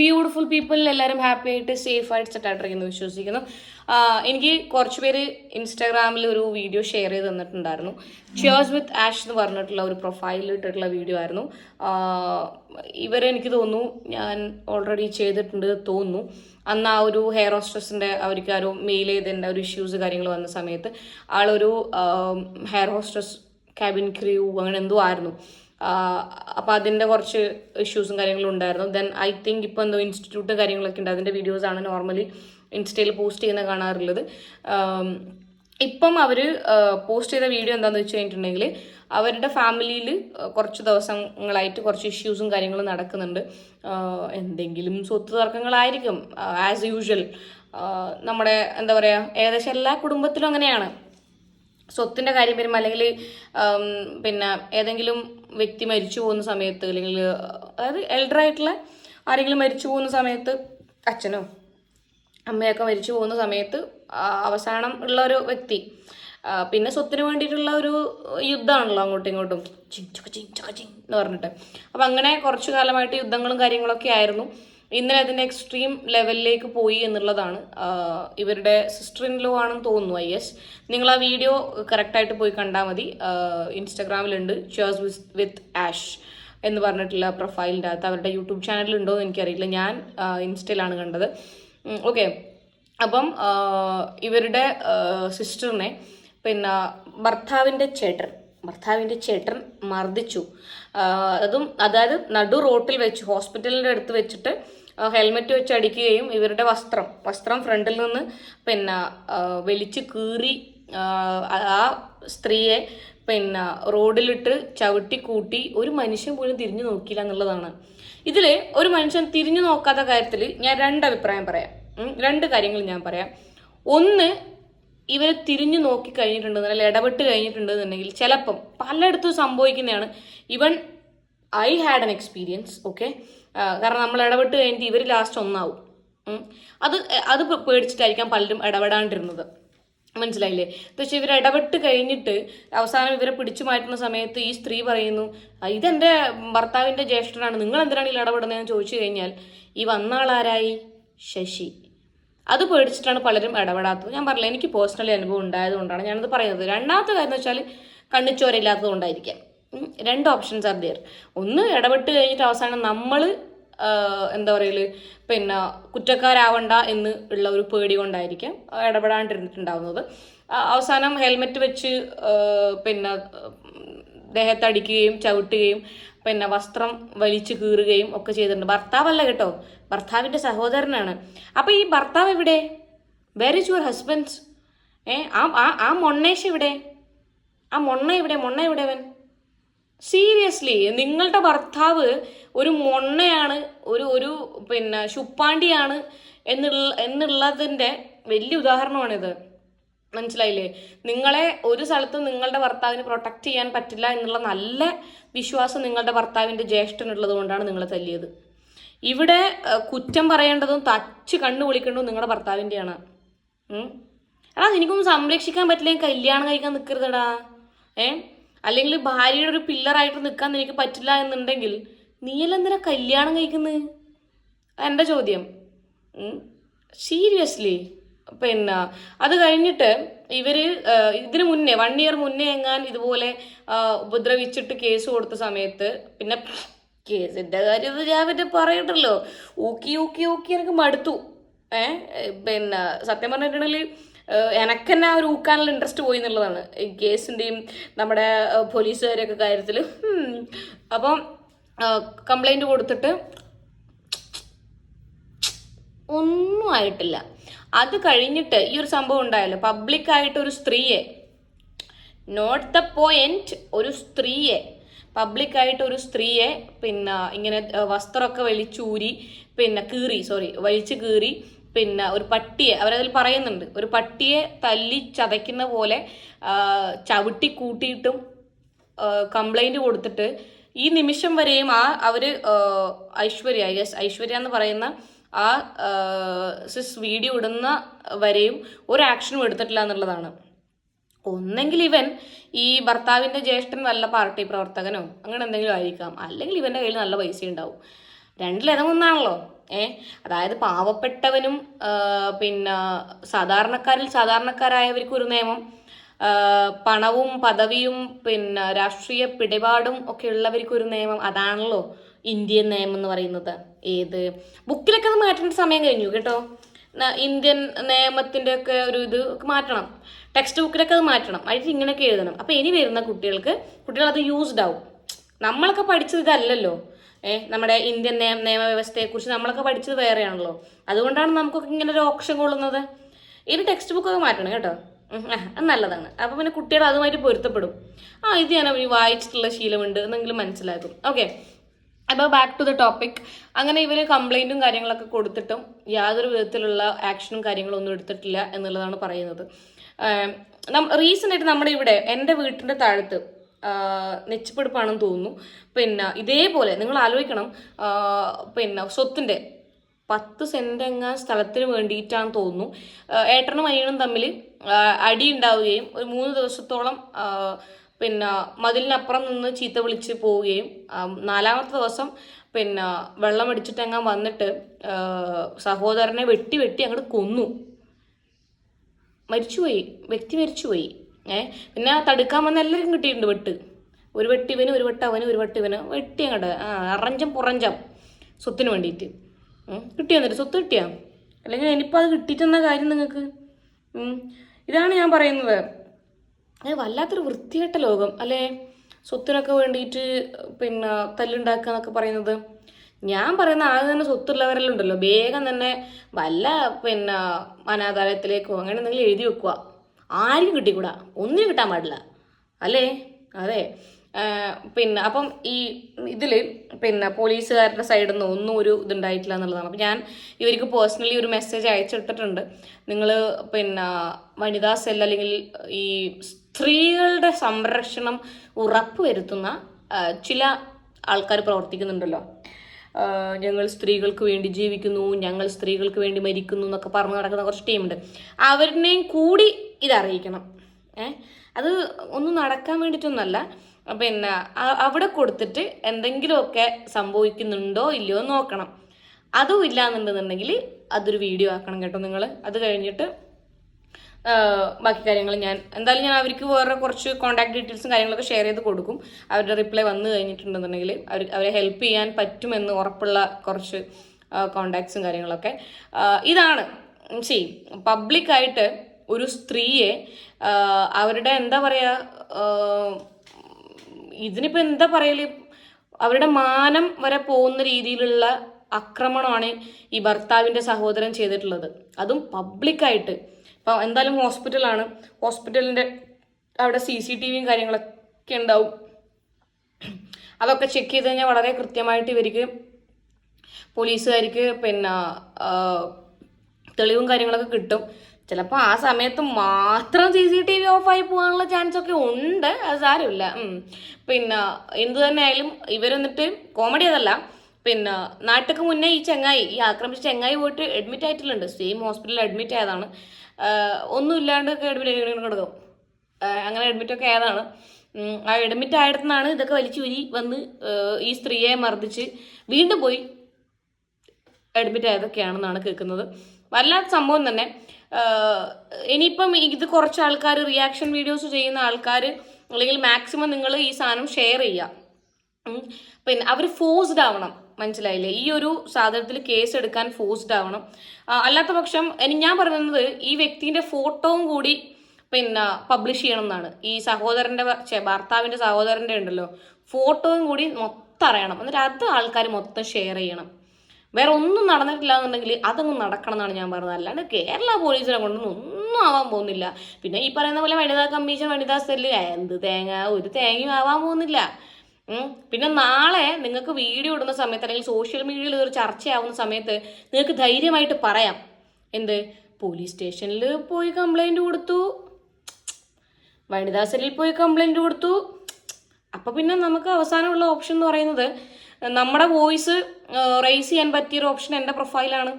Beautiful people എല്ലാവരും happy ആയിട്ട് safe ആയിട്ട് സെറ്റ് ആയിട്ടിരിക്കുന്നു വിശ്വസിക്കുന്നു. എനിക്ക് കുറച്ച് പേര് ഇൻസ്റ്റാഗ്രാമിൽ ഒരു വീഡിയോ ഷെയർ ചെയ്ത് തന്നിട്ടുണ്ടായിരുന്നു. ചിയേഴ്സ് വിത്ത് ആഷ് എന്ന് പറഞ്ഞിട്ടുള്ള ഒരു പ്രൊഫൈലിൽ ഇട്ടിട്ടുള്ള വീഡിയോ ആയിരുന്നു. ഇവരെ എനിക്ക് തോന്നുന്നു ഞാൻ ഓൾറെഡി ചെയ്തിട്ടുണ്ട് തോന്നുന്നു. അന്ന് ആ ഒരു ഹെയർ ഹോസ്റ്റസിന്റെ അവർക്ക് ആ ഒരു മെയിൽ ചെയ്തതിന്റെ ഒരു ഇഷ്യൂസ് കാര്യങ്ങൾ വന്ന സമയത്ത് ആളൊരു ഹെയർ ഹോസ്റ്റസ് ക്യാബിൻ ക്രൂ അങ്ങനെ എന്തോ ആയിരുന്നു. അപ്പോൾ അതിന്റെ കുറച്ച് ഇഷ്യൂസും കാര്യങ്ങളും ഉണ്ടായിരുന്നു. ദെൻ ഐ തിങ്ക് ഇപ്പോൾ എന്തോ ഇൻസ്റ്റിറ്റ്യൂട്ട് കാര്യങ്ങളൊക്കെ ഉണ്ട്. അതിന്റെ വീഡിയോസാണ് നോർമലി ഇൻസ്റ്റയിൽ പോസ്റ്റ് ചെയ്യുന്ന കാണാറുള്ളത്. ഇപ്പം അവർ പോസ്റ്റ് ചെയ്ത വീഡിയോ എന്താണെന്ന് വെച്ച് കഴിഞ്ഞിട്ടുണ്ടെങ്കിൽ അവരുടെ ഫാമിലിയിൽ കുറച്ച് ദിവസങ്ങളായിട്ട് കുറച്ച് ഇഷ്യൂസും കാര്യങ്ങളും നടക്കുന്നുണ്ട്. എന്തെങ്കിലും സ്വത്ത് തർക്കങ്ങളായിരിക്കും. ആസ് യൂഷ്വൽ നമ്മുടെ എന്താ പറയുക ഏകദേശം എല്ലാ കുടുംബത്തിലും അങ്ങനെയാണ്. സ്വത്തിന്റെ കാര്യം വരുമ്പോൾ അല്ലെങ്കിൽ പിന്നെ ഏതെങ്കിലും വ്യക്തി മരിച്ചു പോകുന്ന സമയത്ത് അല്ലെങ്കിൽ അതായത് എൽഡർ ആയിട്ടുള്ള ആരെങ്കിലും മരിച്ചു പോകുന്ന സമയത്ത് അച്ഛനോ അമ്മയൊക്കെ മരിച്ചു പോകുന്ന സമയത്ത് അവസാനം ഉള്ള ഒരു വ്യക്തി പിന്നെ സ്വത്തിന് വേണ്ടിയിട്ടുള്ള ഒരു യുദ്ധമാണല്ലോ അങ്ങോട്ടും ഇങ്ങോട്ടും. ചക ചിങ് ചിങ് എന്ന് പറഞ്ഞിട്ട്. അപ്പം അങ്ങനെ കുറച്ചു കാലമായിട്ട് യുദ്ധങ്ങളും കാര്യങ്ങളൊക്കെ ആയിരുന്നു. ഇന്നലെ അതിന്റെ എക്സ്ട്രീം ലെവലിലേക്ക് പോയി എന്നുള്ളതാണ്. ഇവരുടെ സിസ്റ്റർ ഇൻ ലോ ആണെന്ന് തോന്നുന്നു ഐ എസ് നിങ്ങൾ ആ വീഡിയോ കറക്റ്റായിട്ട് പോയി കണ്ടാൽ മതി. ഇൻസ്റ്റാഗ്രാമിലുണ്ട് ചേഴ്സ് വിത്ത് ആഷ് എന്ന് പറഞ്ഞിട്ടുള്ള പ്രൊഫൈലിന്റെ അകത്ത്. അവരുടെ യൂട്യൂബ് ചാനലിലുണ്ടോ എന്ന് എനിക്കറിയില്ല. ഞാൻ ഇൻസ്റ്റയിലാണ് കണ്ടത്. ഓക്കെ അപ്പം ഇവരുടെ സിസ്റ്ററിനെ പിന്നെ ഭർത്താവിന്റെ ചേട്ടൻ ഭർത്താവിന്റെ ചേട്ടൻ മർദ്ദിച്ചു. അതും അതായത് നടു റോട്ടിൽ വെച്ച് ഹോസ്പിറ്റലിന്റെ അടുത്ത് വെച്ചിട്ട് ഹെൽമെറ്റ് വെച്ച് അടിക്കുകയും ഇവരുടെ വസ്ത്രം വസ്ത്രം ഫ്രണ്ടിൽ നിന്ന് പിന്നെ വലിച്ചു കീറി ആ, സ്ത്രീയെ പിന്നെ റോഡിലിട്ട് ചവിട്ടി കൂട്ടി ഒരു മനുഷ്യൻ പോലും തിരിഞ്ഞു നോക്കിയില്ല എന്നുള്ളതാണ്. ഇതിൽ ഒരു മനുഷ്യൻ തിരിഞ്ഞു നോക്കാത്ത കാര്യത്തിൽ ഞാൻ രണ്ട് അഭിപ്രായം പറയാം. രണ്ട് കാര്യങ്ങൾ ഞാൻ പറയാം. ഒന്ന് ഇവർ തിരിഞ്ഞു നോക്കി കഴിഞ്ഞിട്ടുണ്ടെന്ന് അല്ലെങ്കിൽ ഇടപെട്ട് കഴിഞ്ഞിട്ടുണ്ടെന്നുണ്ടെങ്കിൽ ചിലപ്പം പലയിടത്തും സംഭവിക്കുന്നതാണ്. Even I had an experience okay കാരണം നമ്മൾ ഇടപെട്ട് കഴിഞ്ഞിട്ട് ഇവർ ലാസ്റ്റ് ഒന്നാവും. അത് അത് പേടിച്ചിട്ടായിരിക്കാം പലരും ഇടപെടാണ്ടിരുന്നത്. മനസ്സിലായില്ലേ? പക്ഷെ ഇവർ ഇടപെട്ട് കഴിഞ്ഞിട്ട് അവസാനം ഇവരെ പിടിച്ചു മാറ്റുന്ന സമയത്ത് ഈ സ്ത്രീ പറയുന്നു "ആ, ഇതെന്റെ ഭർത്താവിന്റെ ജ്യേഷ്ഠനാണ്. നിങ്ങൾ എന്തിനാണ് ഇതിൽ ഇടപെടുന്നതെന്ന് ചോദിച്ചു കഴിഞ്ഞാൽ ഈ വന്ന ആളാരായി ശശി. അത് പേടിച്ചിട്ടാണ് പലരും ഇടപെടാത്തത്. ഞാൻ പറഞ്ഞില്ല എനിക്ക് പേഴ്സണലി അനുഭവം ഉണ്ടായതുകൊണ്ടാണ് ഞാനത് പറയുന്നത്. രണ്ടാമത്തെ കാര്യം എന്ന് വെച്ചാൽ കണ്ണിച്ചോരയില്ലാത്തത് കൊണ്ടായിരിക്കാം. രണ്ട് ഓപ്ഷൻസ് ആർ ദിയർ ഒന്ന് ഇടപെട്ട് കഴിഞ്ഞിട്ട് അവസാനം നമ്മൾ എന്താ പറയൽ പിന്നെ കുറ്റക്കാരാവണ്ട എന്ന് ഉള്ള ഒരു പേടി കൊണ്ടായിരിക്കാം ഇടപെടാണ്ടിരുന്നിട്ടുണ്ടാവുന്നത്. അവസാനം ഹെൽമെറ്റ് വെച്ച് പിന്നെ ദേഹത്തടിക്കുകയും ചവിട്ടുകയും പിന്നെ വസ്ത്രം വലിച്ചു കീറുകയും ഒക്കെ ചെയ്തിട്ടുണ്ട്. ഭർത്താവല്ല കേട്ടോ ഭർത്താവിന്റെ സഹോദരനാണ്. അപ്പോൾ ഈ ഭർത്താവ് എവിടെ? വേർ ഇസ് യുവർ ഹസ്ബൻഡ്സ് ഏ ആ ആ- മൊണ്ണേഷ് ഇവിടെ ആ മൊണ്ണ ഇവിടെ മൊണ്ണ ഇവിടെ അവൻ? സീരിയസ്ലി നിങ്ങളുടെ ഭർത്താവ് ഒരു മൊണ്ണയാണ് ഒരു ഒരു പിന്നെ ശുപ്പാണ്ടിയാണ് എന്നുള്ള എന്നുള്ളതിന്റെ വലിയ ഉദാഹരണമാണിത്. മനസ്സിലായില്ലേ? നിങ്ങളെ ഒരു സ്ഥലത്തും നിങ്ങളുടെ ഭർത്താവിന് പ്രൊട്ടക്റ്റ് ചെയ്യാൻ പറ്റില്ല എന്നുള്ള നല്ല വിശ്വാസം നിങ്ങളുടെ ഭർത്താവിന്റെ ജ്യേഷ്ഠനുള്ളത് കൊണ്ടാണ് നിങ്ങളെ തല്ലിയത്. ഇവിടെ കുറ്റം പറയേണ്ടതും തച്ച് കണ്ണു വിളിക്കേണ്ടതും നിങ്ങളുടെ ഭർത്താവിന്റെയാണ്. എടാ നിനക്കൊന്നും സംരക്ഷിക്കാൻ പറ്റില്ല കല്യാണം കഴിക്കാൻ നിൽക്കരുതടാ ഏ? അല്ലെങ്കിൽ ഭാര്യയുടെ ഒരു പില്ലറായിട്ട് നിൽക്കാൻ നിനക്ക് പറ്റില്ല എന്നുണ്ടെങ്കിൽ നീയെല്ലാം എന്തിനാ കല്യാണം കഴിക്കുന്നത് എന്റെ ചോദ്യം. സീരിയസ്ലി. പിന്നെ അത് കഴിഞ്ഞിട്ട് ഇവർ ആ, ഇതിന് മുന്നേ വൺ ഇയർ മുന്നേ എങ്ങാൻ ഇതുപോലെ ഉപദ്രവിച്ചിട്ട് കേസ് കൊടുത്ത സമയത്ത് പിന്നെ കേസിന്റെ കാര്യം ഞാൻ പിന്നെ പറയണ്ടല്ലോ. ഊക്കി ഊക്കി ഊക്കി എനിക്ക് മടുത്തു. ഏ പിന്നെ സത്യം പറഞ്ഞിട്ടുണ്ടെങ്കിൽ എനക്ക് തന്നെ ആ ഒരു ഊക്കാനുള്ള ഇൻട്രസ്റ്റ് പോയി എന്നുള്ളതാണ്. ഈ കേസിന്റെയും നമ്മുടെ പോലീസുകാരെയൊക്കെ കാര്യത്തിൽ അപ്പം കംപ്ലൈന്റ് കൊടുത്തിട്ട് ഒന്നും ആയിട്ടില്ല. അത് കഴിഞ്ഞിട്ട് ഈ ഒരു സംഭവം ഉണ്ടായല്ലോ. പബ്ലിക്കായിട്ട് ഒരു സ്ത്രീയെ നോട്ട് ദ പോയിന്റ് ഒരു സ്ത്രീയെ പബ്ലിക്കായിട്ട് ഒരു സ്ത്രീയെ പിന്നെ ഇങ്ങനെ വസ്ത്രമൊക്കെ വലിച്ചൂരി പിന്നെ കീറി സോറി വലിച്ചു കീറി പിന്നെ ഒരു പട്ടിയെ അവരതിൽ പറയുന്നുണ്ട് ഒരു പട്ടിയെ തല്ലി ചതയ്ക്കുന്ന പോലെ ചവിട്ടി കൂട്ടിയിട്ടും കംപ്ലൈന്റ് കൊടുത്തിട്ട് ഈ നിമിഷം വരെയും ആ അവർ ഐശ്വര്യ യെസ് ഐശ്വര്യ എന്ന് പറയുന്ന ആ സിസ് വീഡിയോ ഇടുന്ന വരെയും ഒരു ആക്ഷനും എടുത്തിട്ടില്ല എന്നുള്ളതാണ്. ഒന്നെങ്കിൽ ഇവൻ ഈ ഭർത്താവിന്റെ ജ്യേഷ്ഠൻ നല്ല പാർട്ടി പ്രവർത്തകനോ അങ്ങനെ എന്തെങ്കിലും ആയിരിക്കാം. അല്ലെങ്കിൽ ഇവന്റെ കയ്യിൽ നല്ല പൈസ ഉണ്ടാവും. രണ്ടിലേതൊന്നാണല്ലോ ഏ? അതായത് പാവപ്പെട്ടവനും പിന്നെ സാധാരണക്കാരിൽ സാധാരണക്കാരായവർക്കും ഒരു നിയമം പണവും പദവിയും പിന്നെ രാഷ്ട്രീയ പിടിപാടും ഒക്കെ ഉള്ളവർക്ക് ഒരു നിയമം. അതാണല്ലോ ഇന്ത്യൻ നിയമം എന്ന് പറയുന്നത്. ഏത്? ബുക്കിലൊക്കെ അത് മാറ്റേണ്ട സമയം കഴിഞ്ഞു കേട്ടോ. ഇന്ത്യൻ നിയമത്തിന്റെ ഒക്കെ ഒരു ഇത് മാറ്റണം. ടെക്സ്റ്റ് ബുക്കിലൊക്കെ അത് മാറ്റണം. അതിൽ ഇങ്ങനെയൊക്കെ എഴുതണം. അപ്പോൾ ഇനി വരുന്ന കുട്ടികൾക്ക് കുട്ടികൾ അത് യൂസ്ഡ് ആവും. നമ്മളൊക്കെ പഠിച്ചത് ഇതല്ലല്ലോ. ഏഹ് നമ്മുടെ ഇന്ത്യൻ നിയമ നിയമവ്യവസ്ഥയെക്കുറിച്ച് നമ്മളൊക്കെ പഠിച്ചത് വേറെയാണല്ലോ. അതുകൊണ്ടാണ് നമുക്കൊക്കെ ഇങ്ങനെ ഒരു ഓപ്ഷൻ കൊള്ളുന്നത്. ഇനി ടെക്സ്റ്റ് ബുക്കൊക്കെ മാറ്റണം കേട്ടോ. അത് നല്ലതാണ്. അപ്പോൾ പിന്നെ കുട്ടികൾ അതുമായിട്ട് പൊരുത്തപ്പെടും. ആ ഇത് ഞാൻ വായിച്ചിട്ടുള്ള ശീലമുണ്ട് എന്നെങ്കിലും മനസ്സിലാക്കും. ഓക്കെ അപ്പോൾ ബാക്ക് ടു ദ ടോപ്പിക് അങ്ങനെ ഇവർ കംപ്ലൈന്റും കാര്യങ്ങളൊക്കെ കൊടുത്തിട്ടും യാതൊരു വിധത്തിലുള്ള ആക്ഷനും കാര്യങ്ങളും ഒന്നും എടുത്തിട്ടില്ല എന്നുള്ളതാണ് പറയുന്നത്. റീസെന്റ് ആയിട്ട് നമ്മുടെ ഇവിടെ എന്റെ വീട്ടിന്റെ താഴത്ത് നെച്ചപ്പെടുപ്പാണെന്ന് തോന്നുന്നു. പിന്നെ ഇതേപോലെ നിങ്ങൾ ആലോചിക്കണം പിന്നെ സ്വത്തിന്റെ പത്ത് സെന്റ് എങ്ങാൻ സ്ഥലത്തിന് വേണ്ടിയിട്ടാണെന്ന് തോന്നുന്നു. ഏട്ടനും അനിയനും തമ്മിൽ അടി ഉണ്ടാവുകയും ഒരു മൂന്ന് ദിവസത്തോളം പിന്നെ മതിലിനപ്പുറം നിന്ന് ചീത്ത വിളിച്ച് പോവുകയും നാലാമത്തെ ദിവസം പിന്നെ വെള്ളം അടിച്ചിട്ടെങ്ങാൻ വന്നിട്ട് സഹോദരനെ വെട്ടി വെട്ടി അങ്ങോട്ട് കൊന്നു. മരിച്ചുപോയി വ്യക്തി മരിച്ചുപോയി. ഏ പിന്നെ തടുക്കാൻ വന്ന എല്ലാവരും കിട്ടിയിട്ടുണ്ട് വെട്ട്. ഒരു വെട്ട് ഇവന് ഒരു വെട്ട് അവന് ഒരു വെട്ട് ഇവന്. വെട്ടി അങ്ങോട്ട് അറഞ്ചം പുറഞ്ചം സ്വത്തിന് വേണ്ടിയിട്ട്. കിട്ടിയോ എന്നിട്ട്? സ്വത്ത് കിട്ടിയാ? അല്ലെങ്കിൽ ഇനിയിപ്പോൾ അത് കിട്ടിയിട്ടെന്ന കാര്യം നിങ്ങൾക്ക്? ഇതാണ് ഞാൻ പറയുന്നത്. അത് വല്ലാത്തൊരു വൃത്തികെട്ട ലോകം. അല്ലേ? സ്വത്തിനൊക്കെ വേണ്ടിയിട്ട് പിന്നെ തല്ലുണ്ടാക്കുക എന്നൊക്കെ പറയുന്നത്. ഞാൻ പറയുന്ന ആദ്യം തന്നെ സ്വത്തുള്ളവരെല്ലാം ഉണ്ടല്ലോ വേഗം തന്നെ വല്ല പിന്നെ അനാഥാലയത്തിലേക്കോ അങ്ങനെ എന്തെങ്കിലും എഴുതി വെക്കുക. ആരും കിട്ടിക്കൂടാ. ഒന്നിനും കിട്ടാൻ പാടില്ല. അല്ലേ? അതെ. പിന്നെ അപ്പം ഈ ഇതിൽ പിന്നെ പോലീസുകാരുടെ സൈഡിൽ നിന്ന് ഒന്നും ഒരു ഇതുണ്ടായിട്ടില്ല എന്നുള്ളതാണ്. അപ്പം ഞാൻ ഇവർക്ക് പേഴ്സണലി ഒരു മെസ്സേജ് അയച്ചിട്ടിട്ടുണ്ട്. നിങ്ങൾ പിന്നെ വനിതാ സെൽ അല്ലെങ്കിൽ ഈ സ്ത്രീകളുടെ സംരക്ഷണം ഉറപ്പുവരുത്തുന്ന വരുത്തുന്ന ചില ആൾക്കാർ പ്രവർത്തിക്കുന്നുണ്ടല്ലോ. ഞങ്ങൾ സ്ത്രീകൾക്ക് വേണ്ടി ജീവിക്കുന്നു ഞങ്ങൾ സ്ത്രീകൾക്ക് വേണ്ടി മരിക്കുന്നു എന്നൊക്കെ പറഞ്ഞു നടക്കുന്ന കുറച്ച് ടീമുണ്ട് അവരിനെയും കൂടി ഇതറിയിക്കണം. ഏ അത് ഒന്നും നടക്കാൻ വേണ്ടിയിട്ടൊന്നുമല്ല പിന്നെ അവിടെ കൊടുത്തിട്ട് എന്തെങ്കിലുമൊക്കെ സംഭവിക്കുന്നുണ്ടോ ഇല്ലയോ നോക്കണം. അതും ഇല്ല എന്നുണ്ടെന്നുണ്ടെങ്കിൽ അതൊരു വീഡിയോ ആക്കണം കേട്ടോ നിങ്ങൾ അത് കഴിഞ്ഞിട്ട് ബാക്കി കാര്യങ്ങൾ ഞാൻ എന്തായാലും ഞാൻ അവർക്ക് വേറെ കുറച്ച് കോൺടാക്ട് ഡീറ്റെയിൽസും കാര്യങ്ങളൊക്കെ ഷെയർ ചെയ്ത് കൊടുക്കും. അവരുടെ റിപ്ലൈ വന്നു കഴിഞ്ഞിട്ടുണ്ടെന്നുണ്ടെങ്കിൽ അവർ അവരെ ഹെൽപ്പ് ചെയ്യാൻ പറ്റുമെന്ന് ഉറപ്പുള്ള കുറച്ച് കോണ്ടാക്ട്സും കാര്യങ്ങളൊക്കെ. ഇതാണ് ചെയ്യും പബ്ലിക്കായിട്ട് ഒരു സ്ത്രീയെ അവരുടെ എന്താ പറയുക ഇതിനിപ്പോൾ എന്താ പറയൽ? അവരുടെ മാനം വരെ പോകുന്ന രീതിയിലുള്ള ആക്രമണമാണ് ഈ ഭർത്താവിന്റെ സഹോദരൻ ചെയ്തിട്ടുള്ളത്. അതും പബ്ലിക്കായിട്ട്. ഇപ്പം എന്തായാലും ഹോസ്പിറ്റലാണ്. ഹോസ്പിറ്റലിന്റെ അവിടെ സി സി ടി വിയും കാര്യങ്ങളൊക്കെ ഉണ്ടാവും. അതൊക്കെ ചെക്ക് ചെയ്ത് കഴിഞ്ഞാൽ വളരെ കൃത്യമായിട്ട് ഇവർക്ക് പോലീസുകാർക്ക് പിന്നെ തെളിവും കാര്യങ്ങളൊക്കെ കിട്ടും. ചിലപ്പോൾ ആ സമയത്ത് മാത്രം സി സി ടി വി ഓഫായി പോകാനുള്ള ചാൻസ് ഒക്കെ ഉണ്ട്. അത് സാരമില്ല. പിന്നെ എന്തു തന്നെ ആയാലും ഇവരെന്നിട്ട് കോമഡി അതല്ല. പിന്നെ നാട്ടിക്ക് മുന്നേ ഈ ചെങ്ങായി ഈ ആക്രമിച്ച ചെങ്ങായി പോയിട്ട് അഡ്മിറ്റ് ആയിട്ടുള്ളുണ്ട് സെയിം ഹോസ്പിറ്റലിൽ അഡ്മിറ്റ് ആയതാണ്. ഒന്നും ഇല്ലാണ്ട് ഒക്കെ അഡ്മിറ്റ് കിടക്കും. അങ്ങനെ അഡ്മിറ്റ് ഒക്കെ ആയതാണ്. ആ അഡ്മിറ്റ് ആയിടത്തുനിന്നാണ് ഇതൊക്കെ വലിച്ചു ഊരി വന്ന് ഈ സ്ത്രീയെ മർദ്ദിച്ച് വീണ്ടും പോയി അഡ്മിറ്റ് ആയതൊക്കെയാണെന്നാണ് കേൾക്കുന്നത്. വല്ലാത്ത സംഭവം തന്നെ. ഇനിയിപ്പം ഇത് കുറച്ച് ആൾക്കാർ റിയാക്ഷൻ വീഡിയോസ് ചെയ്യുന്ന ആൾക്കാർ അല്ലെങ്കിൽ മാക്സിമം നിങ്ങൾ ഈ സാധനം ഷെയർ ചെയ്യുക. പിന്നെ അവർ ഫോഴ്സ്ഡ് ആവണം മനസ്സിലായില്ലേ? ഈ ഒരു സാധനത്തിൽ കേസ് എടുക്കാൻ ഫോഴ്സ്ഡ് ആവണം. അല്ലാത്ത പക്ഷം ഞാൻ പറയുന്നത് ഈ വ്യക്തിന്റെ ഫോട്ടോയും കൂടി പിന്നെ പബ്ലിഷ് ചെയ്യണം എന്നാണ്. ഈ സഹോദരന്റെ ഭർത്താവിന്റെ സഹോദരന്റെ ഉണ്ടല്ലോ. ഫോട്ടോയും കൂടി മൊത്തം അറിയണം. എന്നിട്ട് അത് ആൾക്കാർ മൊത്തം ഷെയർ ചെയ്യണം. വേറെ ഒന്നും നടന്നിട്ടില്ല എന്നുണ്ടെങ്കിൽ അതങ്ങ് നടക്കണം എന്നാണ് ഞാൻ പറഞ്ഞത്. അല്ലാണ്ട് കേരള പോലീസിനെ കൊണ്ടൊന്നും ഒന്നും ആവാൻ പോകുന്നില്ല. പിന്നെ ഈ പറയുന്ന പോലെ വനിതാ കമ്മീഷൻ വനിതാ സെല്ല് എന്ത് തേങ്ങ ഒരു തേങ്ങയും ആവാൻ പോകുന്നില്ല. പിന്നെ നാളെ നിങ്ങൾക്ക് വീഡിയോ ഇടുന്ന സമയത്ത് അല്ലെങ്കിൽ സോഷ്യൽ മീഡിയയിൽ ഒരു ചർച്ചയാവുന്ന സമയത്ത് നിങ്ങൾക്ക് ധൈര്യമായിട്ട് പറയാം. എന്ത്? പോലീസ് സ്റ്റേഷനിൽ പോയി കംപ്ലൈന്റ് കൊടുത്തു. വനിതാ സെല്ലിൽ പോയി കംപ്ലൈന്റ് കൊടുത്തു. അപ്പൊ പിന്നെ നമുക്ക് അവസാനമുള്ള ഓപ്ഷൻ എന്ന് പറയുന്നത് നമ്മുടെ വോയിസ് റേസ് ചെയ്യാൻ പറ്റിയൊരു ഓപ്ഷൻ എന്റെ പ്രൊഫൈലാണ്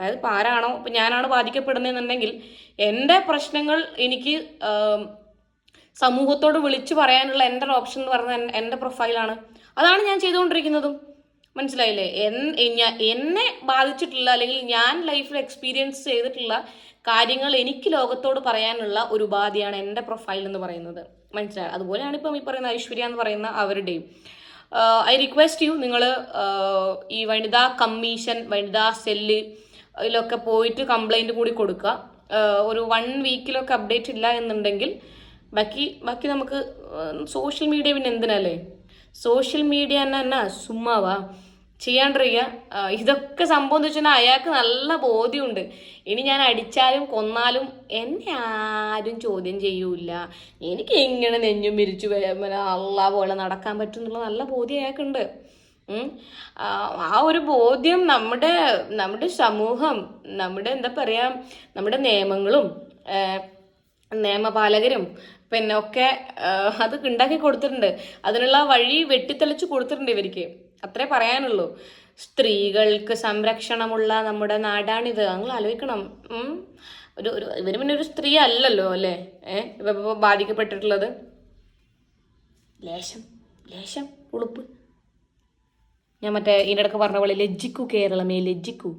അതായത് ഇപ്പം ആരാണോ ഇപ്പം ഞാനാണ് ബാധിക്കപ്പെടുന്നതെന്നുണ്ടെങ്കിൽ എന്റെ പ്രശ്നങ്ങൾ എനിക്ക് സമൂഹത്തോട് വിളിച്ചു പറയാനുള്ള എന്റെ ഓപ്ഷൻ എന്ന് പറയുന്നത് എന്റെ പ്രൊഫൈലാണ് അതാണ് ഞാൻ ചെയ്തുകൊണ്ടിരിക്കുന്നതും. മനസ്സിലായില്ലേ? എന്നെ ബാധിച്ചിട്ടുള്ള അല്ലെങ്കിൽ ഞാൻ ലൈഫിൽ എക്സ്പീരിയൻസ് ചെയ്തിട്ടുള്ള കാര്യങ്ങൾ എനിക്ക് ലോകത്തോട് പറയാനുള്ള ഒരു ഉപാധിയാണ് എന്റെ പ്രൊഫൈൽ എന്ന് പറയുന്നത്. മനസ്സിലായി അതുപോലെയാണ് ഇപ്പം ഈ പറയുന്ന ഐശ്വര്യ എന്ന് പറയുന്ന അവരുടെയും. ഐ റിക്വസ്റ്റ് യു നിങ്ങൾ ഈ വനിതാ കമ്മീഷൻ വനിതാ സെല്ല് ഇതിലൊക്കെ പോയിട്ട് കംപ്ലൈന്റ് കൂടി കൊടുക്കുക ഒരു വൺ വീക്കിലൊക്കെ അപ്ഡേറ്റ് ഇല്ല എന്നുണ്ടെങ്കിൽ ബാക്കി ബാക്കി നമുക്ക് സോഷ്യൽ മീഡിയ പിന്നെ എന്തിനല്ലേ സോഷ്യൽ മീഡിയ എന്നാ സുമ്മാവാ ചെയ്യാണ്ടിരിക്കുക ഇതൊക്കെ സംഭവം എന്ന് വെച്ചാൽ അയാൾക്ക് നല്ല ബോധ്യമുണ്ട്. ഇനി ഞാൻ അടിച്ചാലും കൊന്നാലും എന്നെ ആരും ചോദ്യം ചെയ്യൂല എനിക്ക് എങ്ങനെ നെഞ്ഞും പിരിച്ചു അള്ള പോലെ നടക്കാൻ പറ്റും എന്നുള്ള നല്ല ബോധ്യം അയാൾക്കുണ്ട്. ആ, ഒരു ബോധ്യം നമ്മുടെ നമ്മുടെ സമൂഹം നമ്മുടെ എന്താ പറയാ നമ്മുടെ നിയമങ്ങളും നിയമപാലകരും പിന്നെ ഒക്കെ അത് ഉണ്ടാക്കി കൊടുത്തിട്ടുണ്ട്. അതിനുള്ള വഴി വെട്ടിത്തെളിച്ച് കൊടുത്തിട്ടുണ്ട് ഇവർക്ക്. അത്രേ പറയാനുള്ളൂ. സ്ത്രീകൾക്ക് സംരക്ഷണമുള്ള നമ്മുടെ നാടാണിത്. നിങ്ങൾ ആലോചിക്കണം. ഒരു ഒരു ഇവർ പിന്നെ ഒരു സ്ത്രീ അല്ലല്ലോ അല്ലേ? ഏഹ് ഇപ്പൊ ബാധിക്കപ്പെട്ടിട്ടുള്ളത്. ലേശം ലേശം ഉളുപ്പ്. ഞാൻ മറ്റേ ഇതിന്റെ ഇടയ്ക്ക് പറഞ്ഞ പോലെ ലജ്ജിക്കൂ കേരളമേ ലജ്ജിക്കൂ.